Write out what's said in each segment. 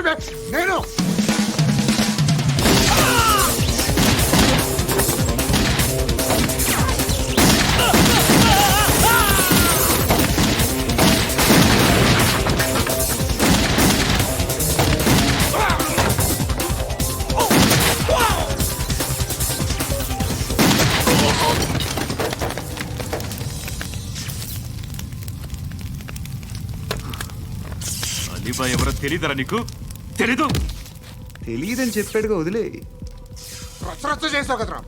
నేను నేను. అలీబాయ్ ఎవరో తెలీదరా నీకు? తెలీదు. తెలియదని చెప్పాడుగా వదిలే. రచ్చ రచ్చ చేసావు కదరా.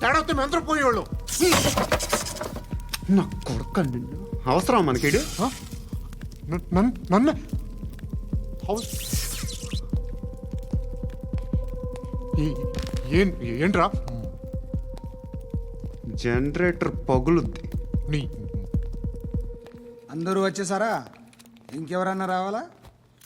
తేడా వస్తే మెంతరం పోయేవాళ్ళు. నా కొడుకు నిన్ను. అవసరం మనకిడు? నన్ను. ఏంట్రా? జనరేటర్ పగులుద్ది. నీ అందరూ వచ్చేసారా? ఇంకెవరన్నా రావాలా?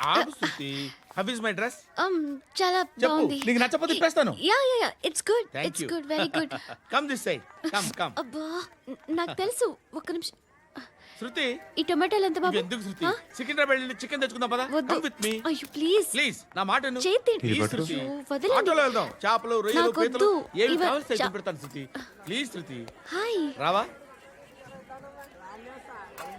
ఆగు Shruti. How is my dress um చాలా చెప్పు. బాగుంది. నీకు నచ్చకపోతే తిప్పేస్తాను yeah yeah yeah it's good Thank it's you. Good very good come this side come come అబ్బా న- నాకు తెలుసు. ఒక్క నిమిషం. శృతి. ఈ టొమాటోలు ఎంత బాబు? ఎందుకు శృతి? ఆ? సికింద్రాబాద్ వెళ్ళి చికెన్ తెచ్చుకుందాం పదా? వద్దు. కమ్ విత్ మీ అయ్యో ప్లీజ్ ప్లీజ్ నా మాట విను. చేతి Please, పట్టు. శృతి. అయ్యో, వదలండి. ఆటోలో వెళ్దాం. చేపలు రొయ్యలు పీతలు. ఏమి ఇవ- కావాలి చా- పెడతాను శృతి. Please Shruti. హాయ్. రావా?